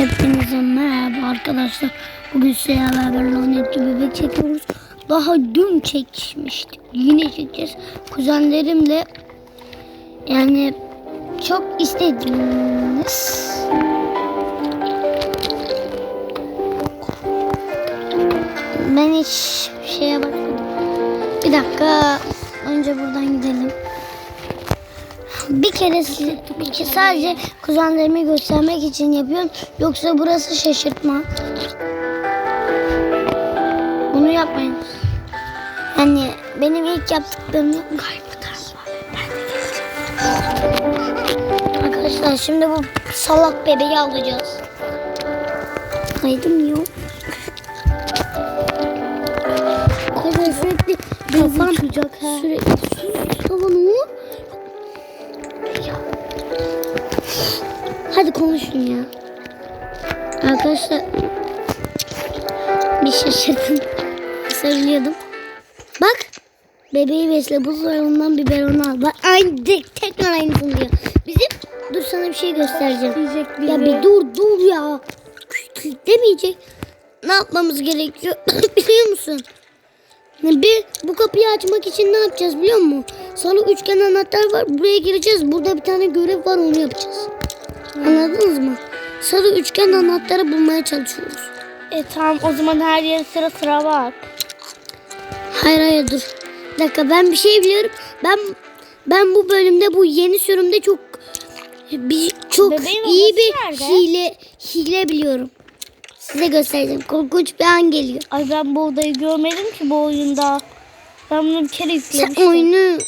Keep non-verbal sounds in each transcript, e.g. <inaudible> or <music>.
Hepinize merhaba arkadaşlar. Bugün sizlerle beraber lanetli bebek çekiyoruz. Daha dün çekmiştik. Yine çekeceğiz. Kuzenlerimle yani çok istediğiniz ben hiç şeye bakmadım. Bir dakika önce buradan gidelim. Bir kere bir kere sadece kuzenlerime göstermek için yapıyorum. Yoksa burası şaşırtma. Bunu yapmayın. Yani benim ilk yaptıklarımı Arkadaşlar şimdi bu salak bebeği alacağız. Kaydım yok. Kafam sürekli kafam sürekli sus tavanı. Hadi konuşun ya. Arkadaşlar bir şaşırdım. Söylüyordum. Bak bebeği besle buzdolabından biberonu al. Bak aynı tekrar aynısını diyor. Bizim dur sana bir şey göstereceğim. Ya bir dur dur ya. Demeyecek. Ne yapmamız gerekiyor <coughs> biliyor musun? Bir bu kapıyı açmak için ne yapacağız biliyor musun? Sarı üçgen anahtar var. Buraya gireceğiz. Burada bir tane görev var onu yapacağız. Anladınız mı? Sarı üçgen anahtarı bulmaya çalışıyoruz. E tamam o zaman her yere sıra sıra bak. Hayır hayır dur. Bir dakika ben bir şey biliyorum. Ben ben bu bölümde bu yeni sürümde çok bir çok Bebeğin iyi bir nerede? hile hile biliyorum. Size göstereceğim. Korkunç bir an geliyor. Ay ben bu odayı görmedim ki bu oyunda. Ben bunu bir kere Sen yüklemiştim. oyunu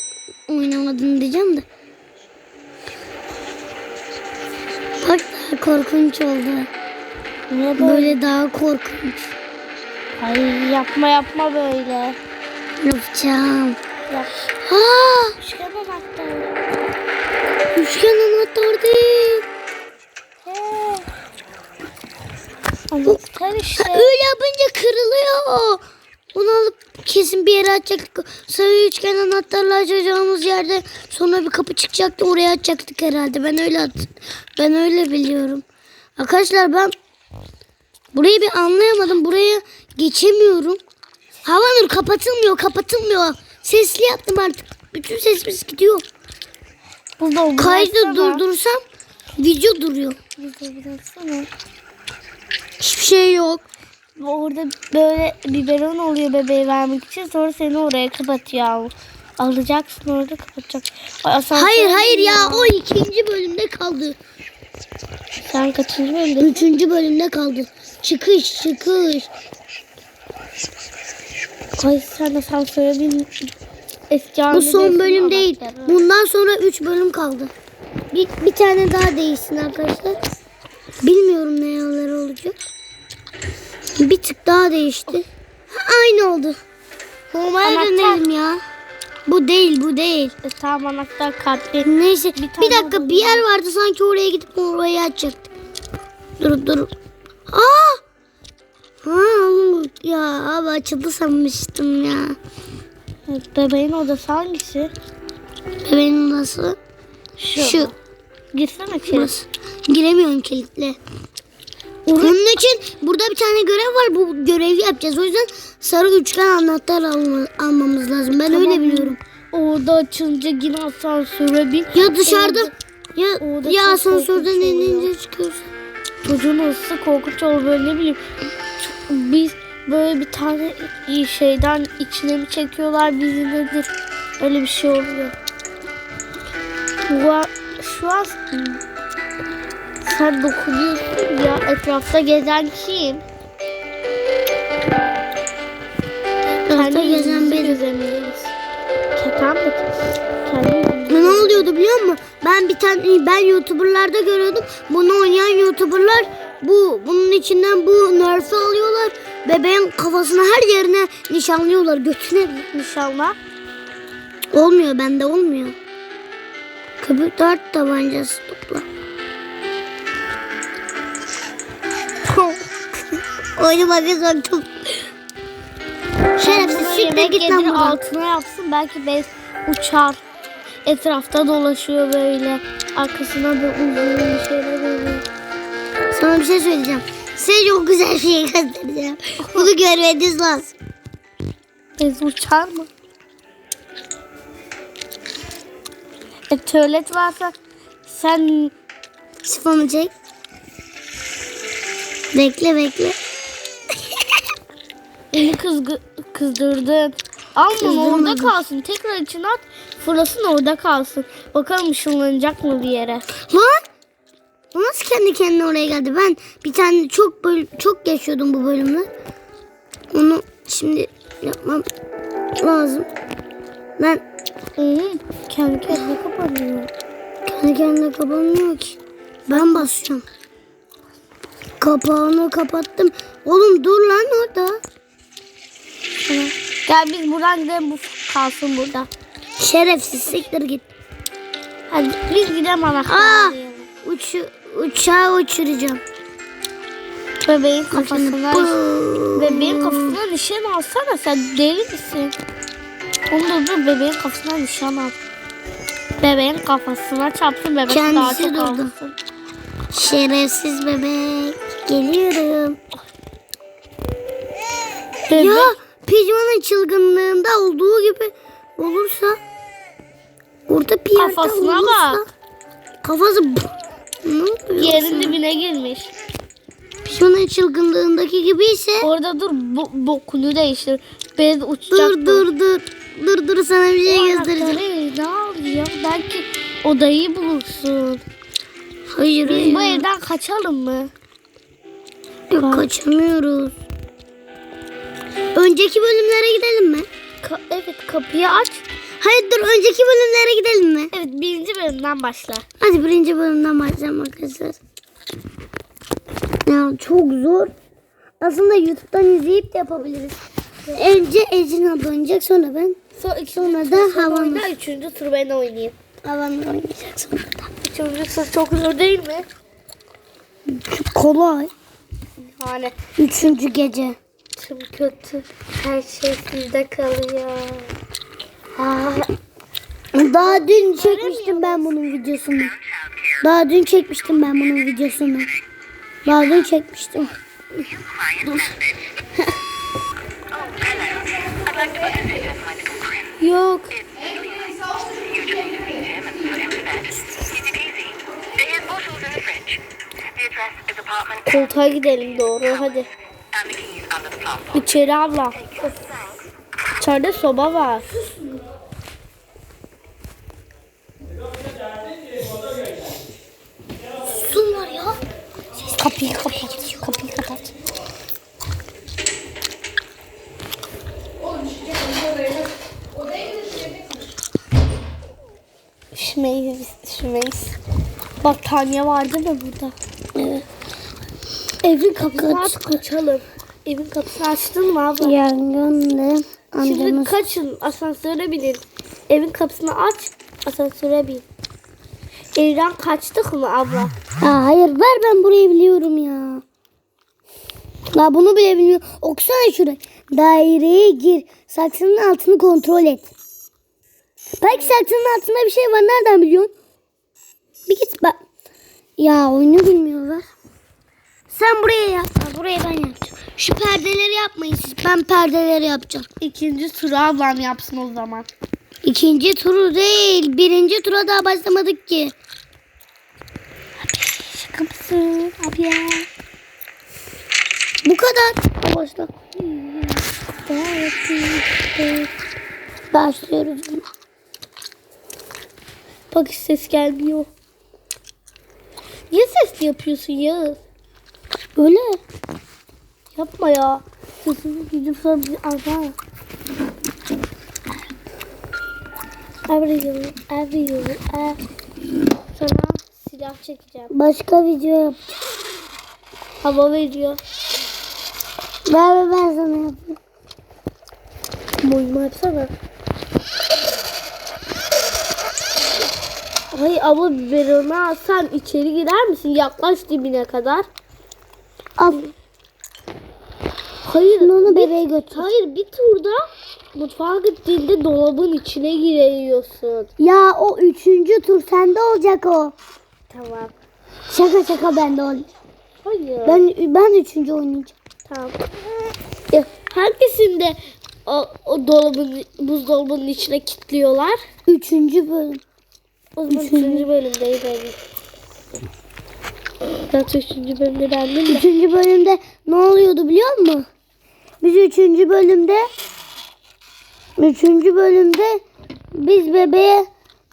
oynamadın diyeceğim de. Bak daha korkunç oldu. Niye böyle? Böyle daha korkunç. Ay yapma yapma böyle. Yapacağım. Yap. Aa, Üçgen anahtar. üçgen anahtar değil. He. Anahtar işte. Ha, öyle yapınca kırılıyor. Bunu alıp kesin bir yere açacaktık. Sarı üçgen anahtarla açacağımız yerde sonra bir kapı çıkacaktı. Oraya açacaktık herhalde. Ben öyle at- ben öyle biliyorum. Arkadaşlar ben burayı bir anlayamadım. Buraya geçemiyorum. Havanur kapatılmıyor, kapatılmıyor. Sesli yaptım artık. Bütün sesimiz gidiyor. Burada olmaz Kaydı durdursam video duruyor. Hiçbir şey yok. Orada böyle biberon oluyor bebeği vermek için sonra seni oraya kapatıyor. Alacaksın orada kapatacak. Asansör Hayır hayır ya o ikinci bölümde kaldı. Sen kaçıncı bölümde? Üçüncü bölümde kaldı. Çıkış çıkış. Ay sen asansöre bin. Eski Bu son bölüm değil. Bundan sonra üç bölüm kaldı. Bir, bir tane daha değişsin arkadaşlar. Bilmiyorum ne yolları olacak. Bir tık daha değişti. Ha, aynı oldu. Normale Anahtar. dönelim ya. Bu değil bu değil. E, tamam anahtar kalpli. Neyse Bir bir, dakika bir yer vardı sanki oraya gidip orayı açacaktık. Durup durup. Aa! Ha, ya abi açıldı sanmıştım ya. Evet, bebeğin odası hangisi? Bebeğin odası şu. Girsene içeri. Giremiyorum kilitli. Onun için burada bir tane görev var. Bu görevi yapacağız. O yüzden sarı üçgen anahtar alma, almamız lazım. Ben öyle biliyorum. Orada açınca yine asansöre bin. Ya dışarıda ya, orada ya çok asansörden korkunç oluyor. inince çıkıyorsun. Çocuğun odası korkunç olur böyle ne bileyim. Biz böyle bir tane şeyden içine mi çekiyorlar bizi nedir? Öyle bir şey oluyor. Şu an, şu an sen dokunuyorsun ya etrafta gezen kim? Etrafta gezen benim. Gezemeyiz. Kepen mi? Kendi Ne oluyordu biliyor musun? Ben bir tane ben YouTuber'larda görüyordum. Bunu oynayan YouTuber'lar bu bunun içinden bu nerf'i alıyorlar. Bebeğin kafasına her yerine nişanlıyorlar. Götüne İnşallah. Olmuyor bende olmuyor. Köpük dört tabancası topla. Bir soktum. Şerefsiz siktir git lan buradan. altına yapsın belki bez uçar. Etrafta dolaşıyor böyle. Arkasına da uzun bir şeyler oluyor. Sana bir şey söyleyeceğim. Size çok güzel bir şey göstereceğim. <laughs> Bunu görmeniz lazım. Bez uçar mı? E tuvalet varsa sen Sifonu çek. Bekle bekle. Beni kızgı, kızdırdın. Alma orada kalsın. Tekrar içine at. Fırlasın orada kalsın. Bakalım ışınlanacak mı bir yere. Lan! O nasıl kendi kendine oraya geldi? Ben bir tane çok böl çok yaşıyordum bu bölümde. Onu şimdi yapmam lazım. Ben Hmm, kendi kendine kapanıyor. kendi kendine kapanmıyor ki. Ben basacağım. Kapağını kapattım. Oğlum dur lan orada. Tamam. Gel biz buradan gidelim bu kalsın burada. Şerefsiz siktir git. Hadi biz gidelim anahtarı Uç, uçağı uçuracağım. Bebeğin kafasına bebeğin kafasına nişan alsana sen deli misin? Onu da dur bebeğin kafasına nişan al. Bebeğin kafasına çarpsın bebek daha çok durdu. alsın. Şerefsiz bebek. Geliyorum. Bebek, Ya pijmanın çılgınlığında olduğu gibi olursa orada bir yerde Kafasına olursa, bak. Kafası yerin dibine girmiş. Pijmanın çılgınlığındaki gibi ise Orada dur bo- bokunu değiştir. Bez uçacak. dur dur dur. Dur dur sana bir şey göstereceğim. Anahtarı ne alıyor? Belki odayı bulursun. Hayır Biz hayır. bu evden kaçalım mı? Yok, kaçamıyoruz. Önceki bölümlere gidelim mi? Ka- evet kapıyı aç. Hayır dur önceki bölümlere gidelim mi? Evet birinci bölümden başla. Hadi birinci bölümden başlayalım arkadaşlar. Ya çok zor. Aslında YouTube'dan izleyip de yapabiliriz. Önce Ecin abla oynayacak sonra ben. Sonra, ikinci Sonra da oyna, Üçüncü tur ben oynayayım. Havanur oynayacak sonra da. Üçüncü tur çok zor değil mi? Kolay. Yani Üçüncü gece. Tüm kötü her şey sizde kalıyor. Aa, Daha dün çekmiştim ben bunun videosunu. Daha dün çekmiştim ben bunun videosunu. Daha dün çekmiştim. <laughs> Yok. Koltuğa gidelim doğru hadi. İçeri abla. İçeride soba var. Sun var ya. Kapıyı kapat. Kapıyı kapat. Üşümeyiz, üşümeyiz. Battaniye vardı da burada. Evet. Evin Kapıyı kapısı aç kaçalım. Evin kapısını açtın mı abla? Yangınlı Şimdi kaçın asansöre binin. Evin kapısını aç asansöre bin. Evden kaçtık mı abla? Ha, hayır ver ben burayı biliyorum ya. La bunu bile bilmiyorum. Okusana şurayı. Daireye gir. Saksının altını kontrol et. Belki saksının altında bir şey var. Nereden biliyorsun? Bir git bak. Ya oyunu bilmiyorlar. Sen buraya yap. Buraya ben yapacağım. Şu perdeleri yapmayın siz. Ben perdeleri yapacağım. İkinci turu ablam yapsın o zaman. İkinci turu değil. Birinci tura daha başlamadık ki. Şaka mısın abi ya? Bu kadar. Başla. Başlıyoruz. Bak ses gelmiyor. Niye ses yapıyorsun Yağız? Böyle. Yapma ya. Sesini gidip sonra bir ara. Arıyorum, arıyorum, ar. Sana silah çekeceğim. Başka video yap. Hava veriyor. Ver ver ben sana yapayım. Boyumu açsana. Ay ama biberimi alsan içeri girer misin? Yaklaş dibine kadar. Al. Hayır. Onu bebeğe götür. Hayır bir turda mutfağa gittiğinde dolabın içine giriyorsun. Ya o üçüncü tur sende olacak o. Tamam. Şaka şaka bende ol. Hayır. Ben ben üçüncü oynayacağım. Tamam. Ya, hangisinde o, o dolabın buzdolabının içine kilitliyorlar? Üçüncü bölüm. O zaman üçüncü bölümdeydi. Zaten üçüncü bölümde bendim de. Üçüncü bölümde ne oluyordu biliyor musun? Biz üçüncü bölümde üçüncü bölümde biz bebeğe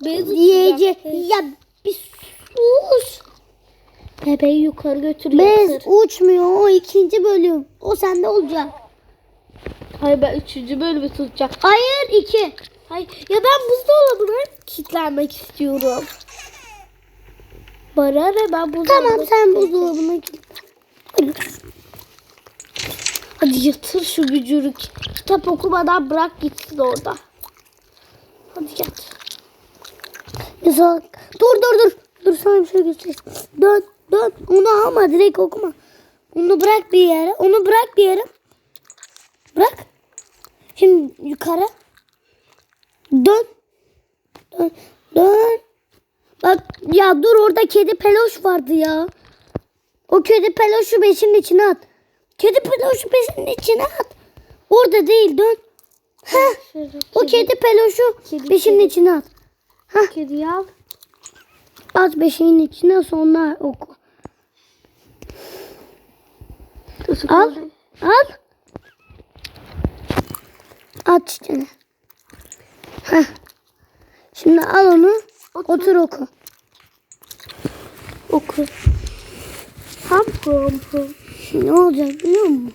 Beyaz yiyecek ya bir sus. Bebeği yukarı götürüyor. Bez. uçmuyor o ikinci bölüm. O sende olacak. Hayır ben üçüncü bölümü tutacağım. Hayır iki. Hayır ya ben buzdolabına kilitlenmek istiyorum. Bana ne ben buzdolabına Tamam sen buzdolabına git. Hadi. Hadi yatır şu gücürü. Kitap okumadan bırak gitsin orada. Hadi yat. Mesela dur dur dur. Dur sana bir şey göstereyim. Dön dön. Onu alma direkt okuma. Onu bırak bir yere. Onu bırak bir yere. Bırak. Şimdi yukarı. Dön. Dön. Dön. Bak ya dur orada kedi peluş vardı ya. O kedi peluşu beşin içine at. Kedi peluşu beşin içine at. Orada değil dön. Heh. O kedi peluşu Kedi, beşin kedi. içine at. kediyi al. At beşiğin içine sonra oku. Al. Al. At içine. Heh. Şimdi al onu. Otur, oku. Oku. Ham pum pum. Ne olacak biliyor musun?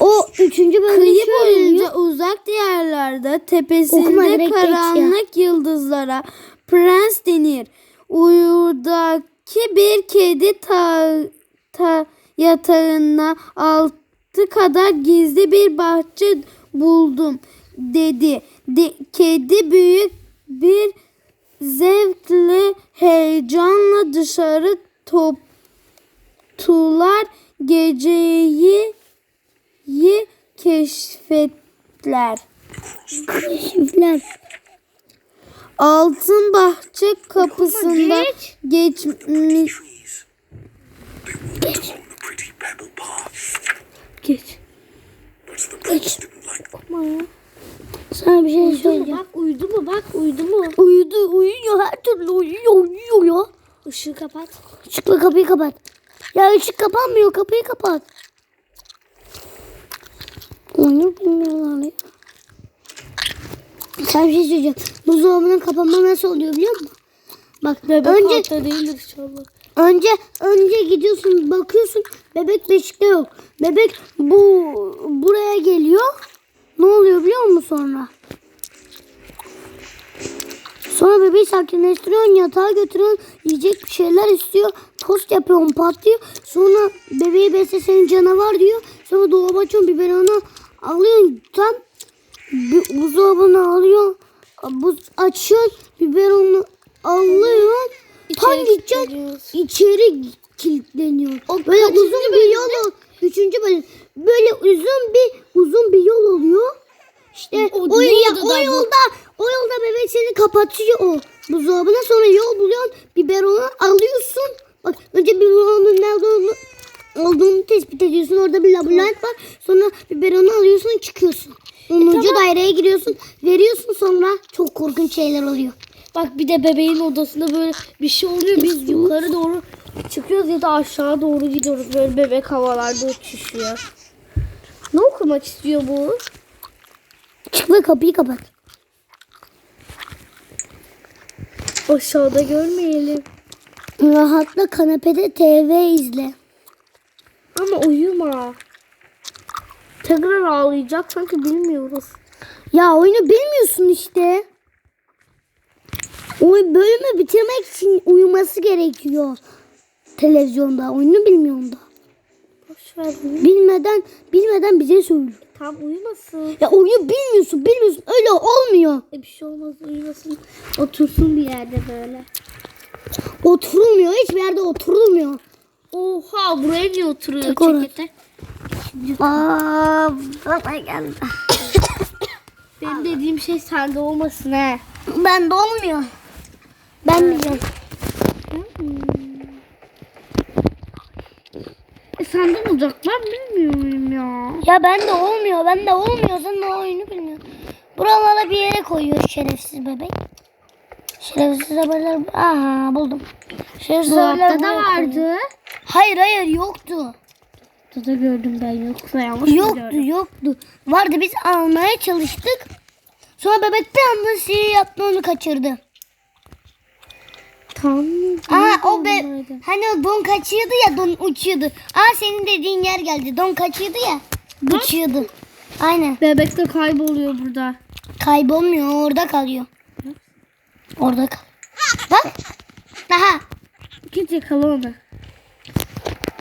O üçüncü bölüm Kıyı boyunca uzak diyarlarda tepesinde karanlık yıldızlara prens denir. Uyurdaki bir kedi ta, ta yatağına altı kadar gizli bir bahçe buldum dedi. De, kedi büyük bir zevkle heyecanla dışarı toptular geceyi yi keşfettiler. Çiftler. Altın bahçe kapısında geç. geçmiş the pretty pebble path, Geç. Sana bir şey Uyudu mu söyleyeceğim. bak uyudu mu bak uyudu mu? Uyudu, uyuyor her türlü uyuyor, uyuyor ya. Işığı kapat. Işıkla kapıyı kapat. Ya ışık kapanmıyor, kapıyı kapat. Onu bilmiyorlar ya. Sen bir şey söyleyeceğim. Buzdolabının kapanma nasıl oluyor biliyor musun? Bak Bebek önce altta değildir inşallah. önce önce gidiyorsun bakıyorsun bebek beşikte yok. Bebek bu buraya geliyor. Ne oluyor biliyor musun sonra? Sonra bebeği sakinleştiriyorsun, yatağa götürüyorsun, yiyecek bir şeyler istiyor, tost yapıyorsun, patlıyor. Sonra bebeği besle senin canavar diyor. Sonra dolaba açıyorsun, biberonu alıyorsun, tam bir buzdolabını alıyor, buz açıyorsun, biberonu alıyorsun, tam kilitleniyorsun. içeri kilitleniyor. Böyle uzun bir yol, üçüncü bölüm, böyle uzun bir uzun bir yol oluyor. İşte O o, oldu o yolda o yolda bebek seni kapatıyor o buzdolabına sonra yol buluyorsun biberonu alıyorsun. Bak önce biberonun nerede olduğunu, olduğunu tespit ediyorsun. Orada bir labirent var. Sonra biberonu alıyorsun çıkıyorsun. 10. daireye giriyorsun. Veriyorsun sonra çok korkunç şeyler oluyor. Bak bir de bebeğin odasında böyle bir şey oluyor. Biz yukarı doğru çıkıyoruz ya da aşağı doğru gidiyoruz. Böyle bebek havalarda uçuşuyor. Ne okumak istiyor bu? Çık ve kapıyı kapat. Aşağıda görmeyelim. Rahatla kanepede TV izle. Ama uyuma. Tekrar ağlayacak sanki bilmiyoruz. Ya oyunu bilmiyorsun işte. O bölümü bitirmek için uyuması gerekiyor. Televizyonda oyunu bilmiyorum da. Boş ver bunu. Bilmeden bilmeden bize söylüyor. Tam uyumasın. Ya oyunu bilmiyorsun bilmiyorsun öyle olmuyor. E bir şey olmaz uyumasın. Otursun bir yerde böyle. Oturulmuyor hiçbir yerde oturulmuyor. Oha buraya niye oturuyor Tek çekete? Aa, bana geldi. Benim dediğim şey sende olmasın he. Ben de olmuyor. Ben biliyorum. Senden uzak ben bilmiyorum ya. Ya ben de olmuyor. Ben de olmuyor. Sen de oyunu bilmiyor. Buralara bir yere koyuyor şerefsiz bebek. Şerefsiz haberler. Aha buldum. Şerefsiz haberler Dolapta da koyuyor. vardı. Hayır hayır yoktu. Burada gördüm ben yoksa yanlış Yoktu biliyorum. yoktu. Vardı biz almaya çalıştık. Sonra bebek bir anda sihir yaptı onu kaçırdı. Tamam. Aa o be hani o don kaçıyordu ya don uçuyordu. Aa senin dediğin yer geldi. Don kaçıyordu ya. Uçuyordu. Aynen. Bebek de kayboluyor burada. Kaybolmuyor orada kalıyor. Orada kal. Bak. Aha. Git yakala onu.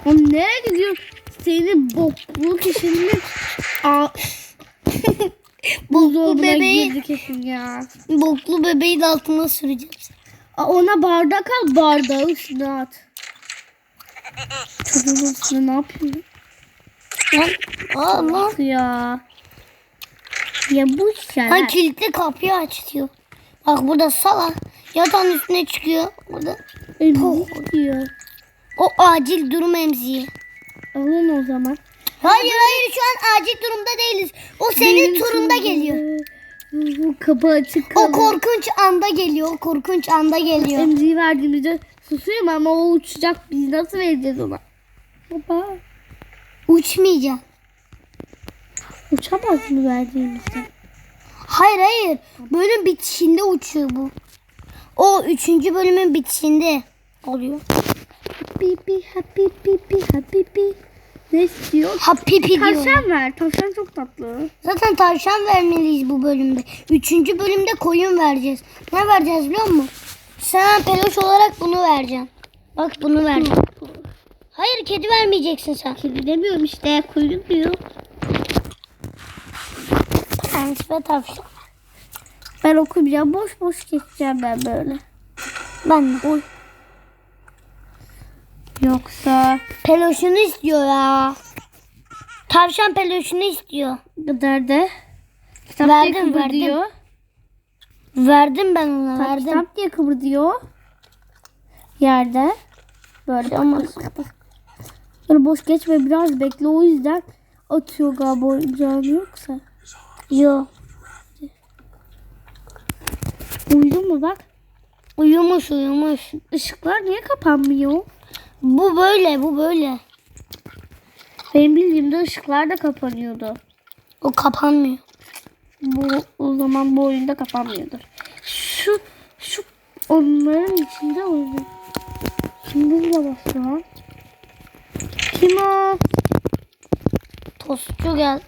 Oğlum nereye gidiyor? Senin boklu kişinin Aa. Buzdolabına bebeği- girdi kesin ya. Boklu bebeği de altına süreceğim. Ona bardak al bardağı üstüne at. Çocuğun üstüne ne yapıyor? Lan. Aa lan. Ya. Ya bu işler. Ha kilitli kapıyı aç diyor. Bak burada salak. Yatağın üstüne çıkıyor. Burada. Emzik diyor. O acil durum emziği. Alın o zaman. Hayır hayır şu an acil durumda değiliz. O senin Benim turunda geliyor. Bu kapı açık O korkunç anda geliyor. O korkunç anda geliyor. Emziği verdiğimizde susuyor ama o uçacak. Biz nasıl vereceğiz ona? Baba. Uçmayacak. Uçamaz mı verdiğimizde? Hayır hayır. Bölüm bitişinde uçuyor bu. O üçüncü bölümün bitişinde oluyor. Pipi happy pipi happy pi. Ne istiyor? Ha pipi diyor. Tavşan ver. Tavşan çok tatlı. Zaten tavşan vermeliyiz bu bölümde. Üçüncü bölümde koyun vereceğiz. Ne vereceğiz biliyor musun? Sen peluş olarak bunu vereceksin. Bak bunu vereceğim. Hayır kedi vermeyeceksin sen. Kedi demiyorum işte. Kuyruk diyor. Prens ve tavşan. Ben okumayacağım. Boş boş geçeceğim ben böyle. Ben de. Oy. Yoksa Peluşunu istiyor ya. Tavşan peluşunu istiyor. da kitap Verdim, diye verdim. kıvırdıyor. Verdim ben ona verdim. Kitap diye kıvırdıyor. Yerde. Böyle Olmaz. Böyle boş geçme biraz bekle o yüzden atıyor galiba oyuncağını yoksa. Yo. Uyudun mu bak? Uyumuş uyumuş. Işıklar niye kapanmıyor? Bu böyle bu böyle. Benim bildiğimde ışıklar da kapanıyordu. O kapanmıyor. Bu o zaman bu oyunda kapanmıyordur. Şu şu onların içinde oynuyor. Kim bununla bastı lan? Kim o? Tostçu gel.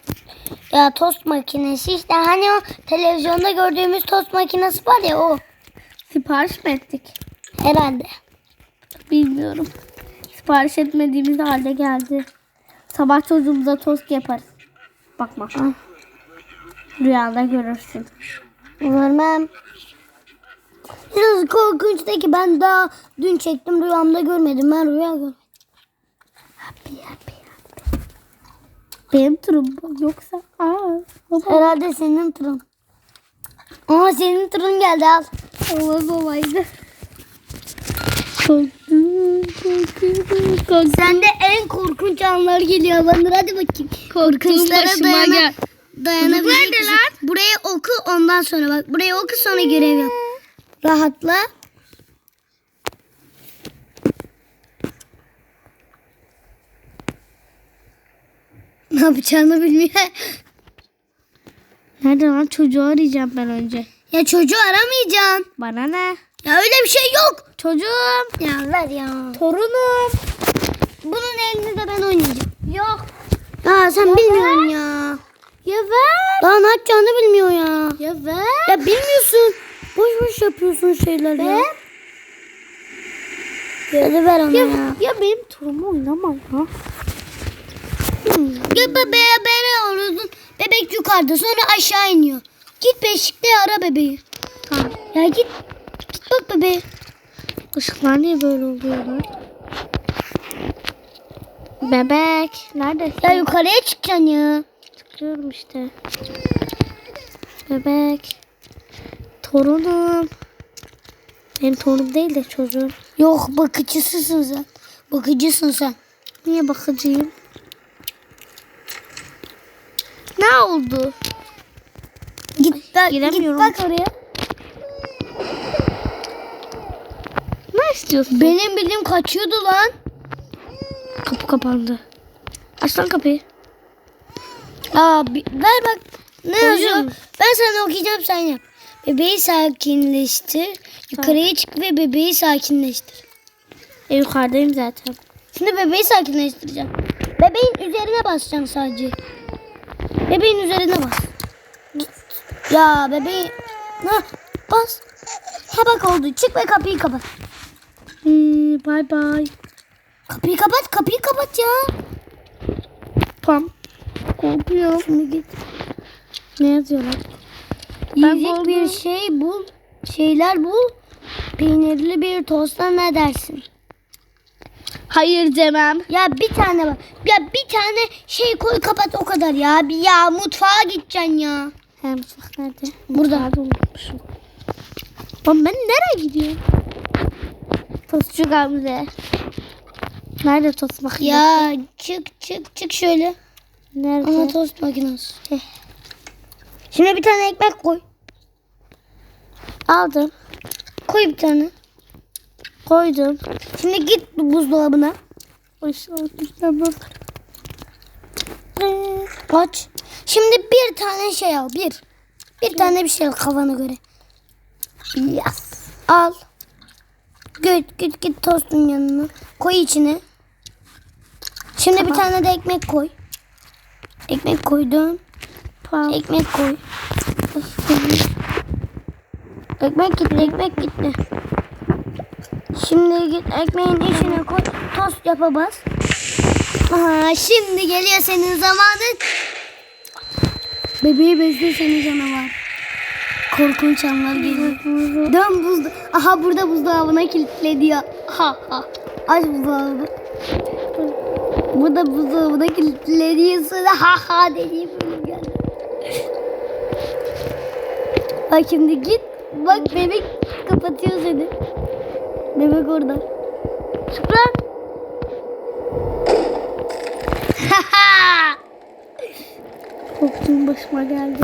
Ya tost makinesi işte hani o televizyonda gördüğümüz tost makinesi var ya o Sipariş mi ettik? herhalde. Bilmiyorum. Sipariş etmediğimiz halde geldi. Sabah çocuğumuza tost yaparız. Bakma. Rüyanda görürsün. Görmem. Biraz korkunç da ki ben daha dün çektim rüyamda görmedim. Ben rüya görmedim. Happy happy happy. Benim turum. Yoksa aa baba Herhalde senin turun. Aa senin turun geldi al. olmaz olaydı. Korktum, korktum. Sende en korkunç anlar geliyor Bandır hadi bakayım. Korkunçlara dayana, gel. dayanabilecek Nerede misin? lan? Buraya oku ondan sonra bak. Buraya oku sonra görev yap. Rahatla. <laughs> Ne yapacağını bilmiyor. Nerede lan çocuğu arayacağım ben önce. Ya çocuğu aramayacaksın. Bana ne? Ya öyle bir şey yok. Çocuğum. Ya ver ya. Torunum. Bunun elini de ben oynayacağım. Yok. Ya sen bilmiyorsun ya. Ya ver. Daha ne yapacağını bilmiyor ya. Ya ver. Ya bilmiyorsun. Boş boş yapıyorsun şeyler ya. Hadi ver ona Ya, ya. ya benim torunumu oynama ya. Ya bebeğe beni aradın. Bebek yukarıda sonra aşağı iniyor. Git beşikte ara bebeği. Tamam. Ya git. Bak bebeğe. Işıklar niye böyle oluyor lan? Bebek. Neredesin? Ya yukarıya çıkacaksın ya. Çıkıyorum işte. Bebek. Torunum. Benim torunum değil de çocuğum. Yok bakıcısısın sen. Bakıcısın sen. Niye bakıcıyım? Ne oldu? Git bak, git bak oraya. Ne istiyorsun? Benim bildiğim kaçıyordu lan. Kapı kapandı. Aç lan kapıyı. Aa, ver bak. Ne yazıyor? Ben sana okuyacağım sen yap. Bebeği sakinleştir. Yukarıya çık ve bebeği sakinleştir. E, yukarıdayım zaten. Şimdi bebeği sakinleştireceğim. Bebeğin üzerine basacaksın sadece. Bebeğin üzerine bas. Ya bebeği... Ha, bas. Ha bak oldu. Çık ve kapıyı kapat. Hmm, bye bye. Kapıyı kapat, kapıyı kapat ya. Pam. Korkuyorum. Şimdi git. Ne yazıyorlar? Ben Yiyecek bir şey bul. Şeyler bul. Peynirli bir tosta ne dersin? Hayır demem. Ya bir tane bak. Ya bir tane şey koy kapat o kadar ya. Bir ya mutfağa gideceksin ya. He mutfak nerede? Burada. Oğlum ben nereye gidiyorum? Tostçu Gamze. Nerede tost makinesi? Ya çık çık çık şöyle. Nerede? Ama tost makinesi. Heh. Şimdi bir tane ekmek koy. Aldım. Koy bir tane. Koydum. Şimdi git buzdolabına. Aç. Şimdi bir tane şey al. Bir. Bir tane bir şey al kafana göre. Yes. Al. Git git git tostun yanına. Koy içine. Şimdi bir tane de ekmek koy. Ekmek koydum. Pam. Ekmek koy. Ekmek gitti, ekmek gitti. Şimdi git ekmeğin içine koy. Tost yapa bas. Aha, şimdi geliyor senin zamanın. Bebeği bezle senin canavar. Korkunç anlar geliyor. Dön buzda. Aha burada buzdolabına kilitledi ya. Ha ha. Aç buzdolabını. Burada buzdolabına kilitleniyorsun. Ha ha dediğim bölüm geldi. Bak şimdi git. Bak bebek kapatıyor seni. Bebek orada. Şükran. Korktuğum başıma geldi.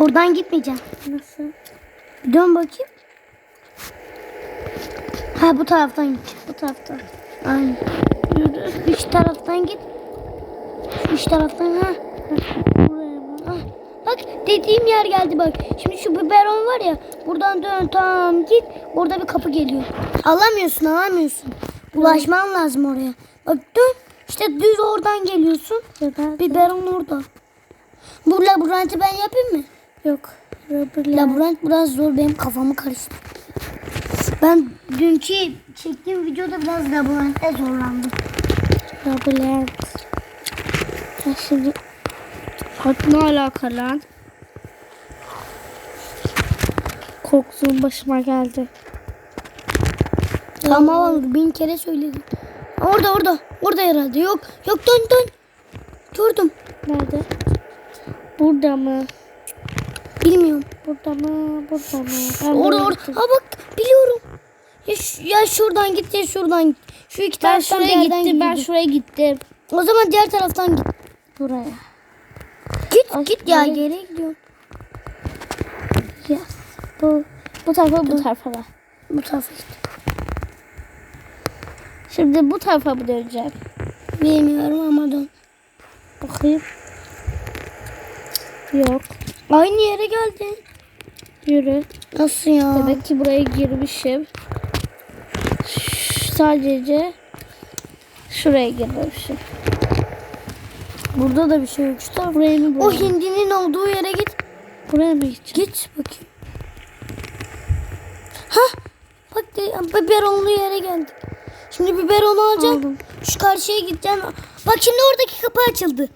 Oradan gitmeyeceğim. Nasıl? Dön bakayım. Ha bu taraftan git. Bu taraftan. Aynen. Yürü. Üç taraftan git. Üç taraftan ha. Buraya mı? Ah, Bak dediğim yer geldi bak. Şimdi şu biberon var ya. Buradan dön tamam git. Orada bir kapı geliyor. Alamıyorsun alamıyorsun. Ulaşman lazım oraya. Bak dön. İşte düz oradan geliyorsun. Biberon orada. Bu labirenti ben yapayım mı? Yok. Rubberler. Labirent biraz zor benim kafamı karıştı. Ben dünkü çektiğim videoda biraz labirentte zorlandım. Labirent. Ya şimdi... Hat ne alaka lan? Korktuğum başıma geldi. Tamam bin kere söyledim. Orada orada. Orada herhalde. Yok. Yok dön dön. Gördüm. Nerede? Burada mı? Bilmiyorum. Burada mı? Burada mı? Ben Orada orada. Ha bak biliyorum. Ya, ya şuradan git ya şuradan git. Şu iki Ben taraftan şuraya gittim. Ben gidiyordu. şuraya gittim. O zaman diğer taraftan git. Buraya. Git Ay, git ya geri gidiyorum. Yes. Bu, bu tarafa bu tarafa da. Bu tarafa git. Şimdi bu tarafa mı döneceğim? Bilmiyorum ama dön. Bakayım. Yok. Aynı yere geldin. Yürü. Nasıl ya? Demek ki buraya girmişim. Ş- Sadece şuraya girmemişim. Burada da bir şey yok. Şu. Buraya mı O hindinin olduğu yere git. Buraya mı gideceğim? Git bakayım. Hah. Bak de, biberonlu yere geldik. Şimdi biberonu alacaksın. Aldım. Şu karşıya gideceksin. Bak şimdi oradaki kapı açıldı.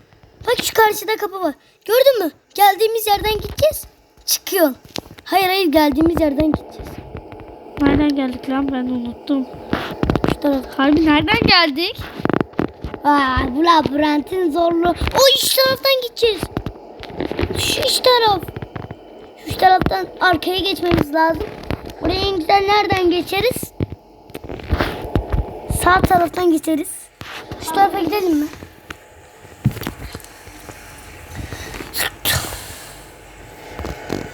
Bak şu karşıda kapı var. Gördün mü? Geldiğimiz yerden gideceğiz. Çıkıyorsun. Hayır hayır geldiğimiz yerden gideceğiz. Nereden geldik lan ben unuttum. Şu taraf. Harbi nereden geldik? Aa, bu labirentin zorluğu. O iç taraftan gideceğiz. Şu iç taraf. Şu iç taraftan arkaya geçmemiz lazım. Oraya en güzel nereden geçeriz? Sağ taraftan geçeriz. Şu tarafa gidelim mi?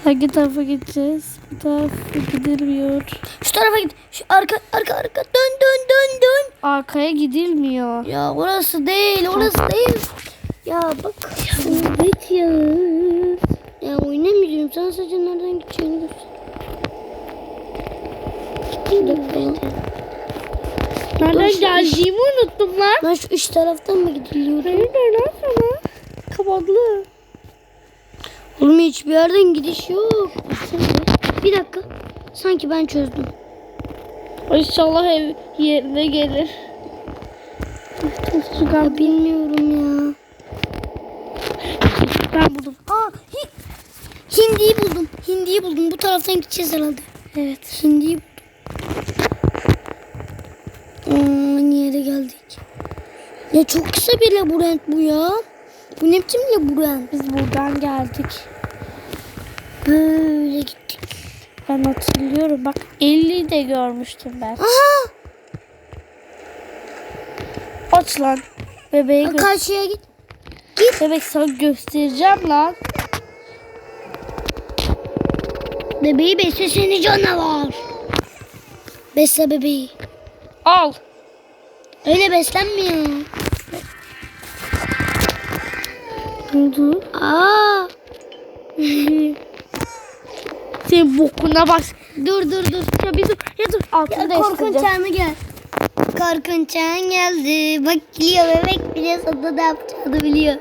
Hangi tarafa gideceğiz? Bu tarafa gidilmiyor. Şu tarafa git. Şu arka arka arka dön dön dön dön. Arkaya gidilmiyor. Ya orası değil, orası değil. Ya bak. Evet ya. Ya oynamayacağım. Sen sadece nereden gideceğini göster. Ya. Nereden Dur, geldiğimi unuttum lan. Lan şu üç taraftan mı gidiliyor? Nereden lan sana? Kabadlı. Oğlum hiçbir yerden gidiş yok. Bir dakika. Sanki ben çözdüm. İnşallah ev yerine gelir. Ya bilmiyorum ya. Ben buldum. Aa, hi- hindiyi buldum. Hindiyi buldum. Bu taraftan gideceğiz herhalde. Evet. Hindiyi buldum. Aa, niye de geldik? Ya çok kısa bir labirent bu ya. Bu ne biçim labirent? Biz buradan geldik. Böyle gittik. Ben hatırlıyorum. Bak 50'yi de görmüştüm ben. Aha! Aç lan. Bebeği gö- Karşıya git. Bebek sana göstereceğim lan. Bebeği besle seni canavar. Besle bebeği. Al. Öyle beslenmiyor. Oldu? Aa! <laughs> Senin bokuna bak. Dur dur dur. Ya bir dur. Ya dur. Altını Ya korkunç anı gel. Korkunç an geldi. Bak biliyor bebek biliyor sonunda ne yapacağını biliyor.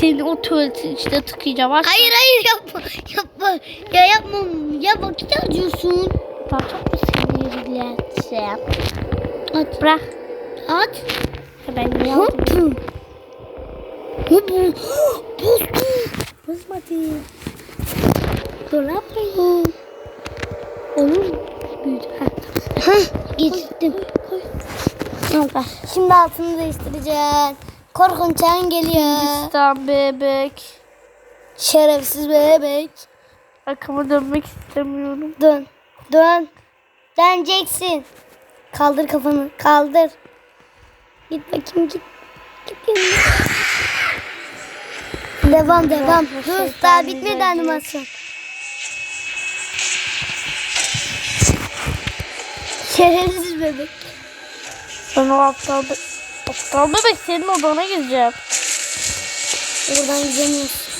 Seni o tuvaletin içine tıkayacağım. Aç. Hayır hayır yapma. Yapma. Ya yapma. Ya vakit harcıyorsun. Daha çok mu sinirleneceğim? At. Bırak. At. Ben niye aldım? Hop. Bozdu. Bozmadı. Dolap mı? Olur mu? Büyüdü. Ha. Al ver. Şimdi altını değiştireceksin. Korkunç an geliyor. Hindistan bebek. Şerefsiz bebek. Arkama dönmek istemiyorum. Dön. Dön. Döneceksin. Kaldır kafanı. Kaldır. Git bakayım git. Git yanına. Devam devam. Dur daha bitmedi animasyon. Şerefsiz bebek. Ben o aptal be aptal bebek senin odana gireceğim. Buradan gidemiyorsun.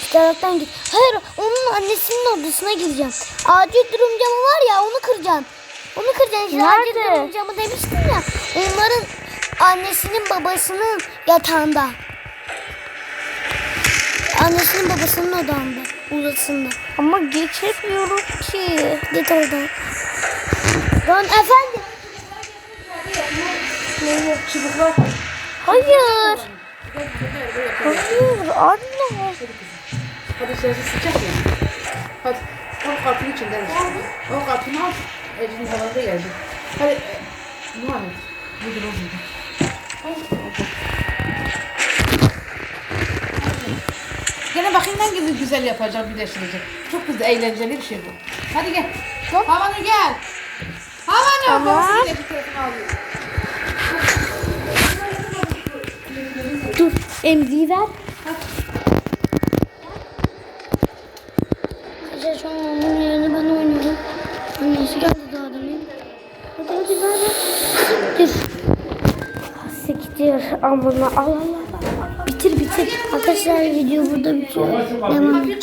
Şu taraftan git. Hayır onun annesinin odasına gireceğim. Acil durum camı var ya onu kıracaksın. Onu kıracaksın. İşte acil Nerede? durum camı demiştim ya. Onların annesinin babasının yatağında. Annesinin babasının odağında. Odasında. Ama geçemiyorum ki. Git oradan. Lan efendim. Hayır. Hayır anne. Hadi sözü sıcak ya. Hadi. O kapının içinden O kapını al. Elini falan da geldi. Hadi. e, Muhammed. Budur o Gene bakayım hangi gibi güzel yapacağım birleştirecek. Çok güzel eğlenceli bir şey bu. Hadi gel. Havanur gel. Havanur. Babası yine bir telefon alıyor. Dur emziği ver. Arkadaşlar şu an onun yerine ben oynuyorum. Annesi geldi daha demin. Hadi hadi ver ver. Siktir. Siktir amına al al al. Arkadaşlar video burada bitiyor. Devam edeceğim.